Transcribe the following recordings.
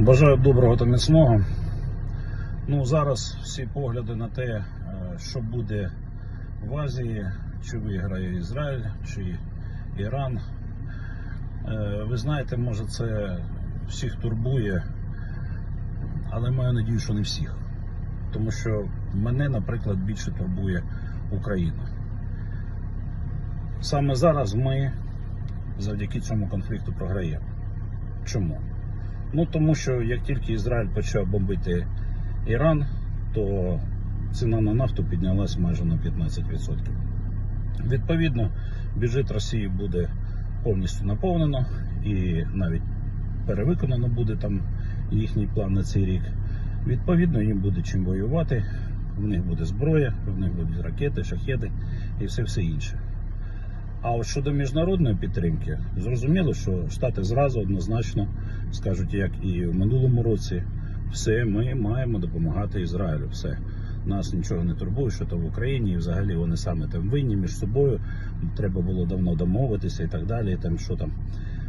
Бажаю доброго та міцного. Ну, зараз всі погляди на те, е, що буде в Азії, чи виграє Ізраїль, чи Іран. Е, Ви знаєте, може це всіх турбує, але маю надію, що не всіх. Тому що мене, наприклад, більше турбує Україна. Саме зараз ми завдяки цьому конфлікту програємо. Чому? Ну тому що як тільки Ізраїль почав бомбити Іран, то ціна на нафту піднялась майже на 15%. Відповідно, бюджет Росії буде повністю наповнено і навіть перевиконано буде там їхній план на цей рік. Відповідно, їм буде чим воювати. В них буде зброя, в них будуть ракети, шахеди і все все інше. А от щодо міжнародної підтримки, зрозуміло, що Штати зразу однозначно скажуть, як і в минулому році, все, ми маємо допомагати Ізраїлю. Все. Нас нічого не турбує, що то в Україні, і взагалі вони саме там винні між собою. Треба було давно домовитися і так далі. І там що там.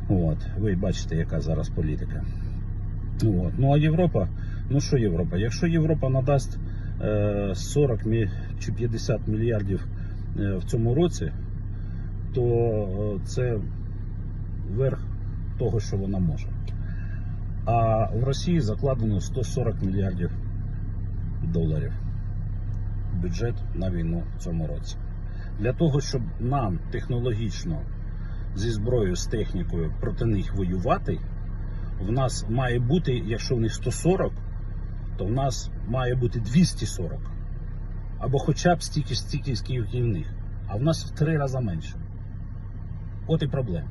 От. Ви бачите, яка зараз політика. От. Ну а Європа, ну що Європа? Якщо Європа надасть е, 40 чи 50 мільярдів е, в цьому році, то е, це верх того, що вона може. А в Росії закладено 140 мільярдів доларів бюджет на війну в цьому році. Для того, щоб нам технологічно зі зброєю, з технікою проти них воювати, в нас має бути, якщо в них 140, то в нас має бути 240. Або хоча б стільки, стільки скільки в них. А в нас в три рази менше. От і проблема.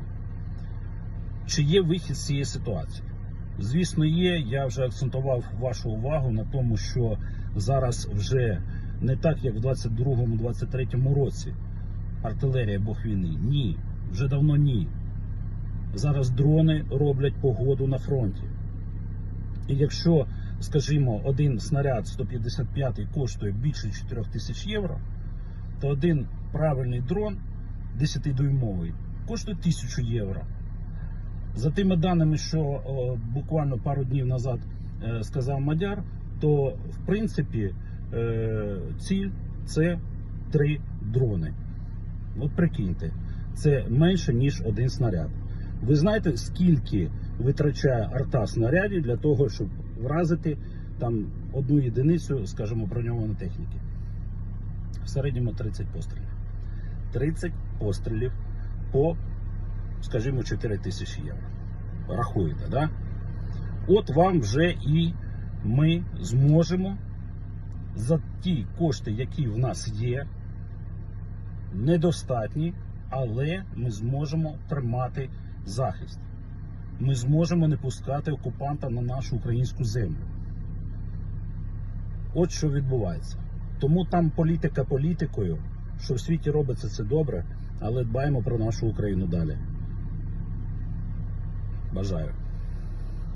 Чи є вихід з цієї ситуації? Звісно, є. Я вже акцентував вашу увагу на тому, що зараз вже не так, як в 22-23 році артилерія Бог війни. Ні, вже давно ні. Зараз дрони роблять погоду на фронті. І якщо, скажімо, один снаряд 155 коштує більше 4 тисяч євро, то один правильний дрон 10-дюймовий коштує 1000 євро. За тими даними, що буквально пару днів назад е, сказав Мадяр, то в принципі е, ціль це три дрони. От прикиньте, це менше ніж один снаряд. Ви знаєте, скільки витрачає арта снарядів для того, щоб вразити там одну єдиницю, скажімо, броньованої техніки? В середньому 30 пострілів. 30 пострілів по, скажімо, 4 тисячі євро. Рахуєте, да? От вам вже і ми зможемо за ті кошти, які в нас є, недостатні, але ми зможемо тримати захист. Ми зможемо не пускати окупанта на нашу українську землю. От що відбувається. Тому там політика політикою, що в світі робиться це добре, але дбаємо про нашу Україну далі. Бажаю.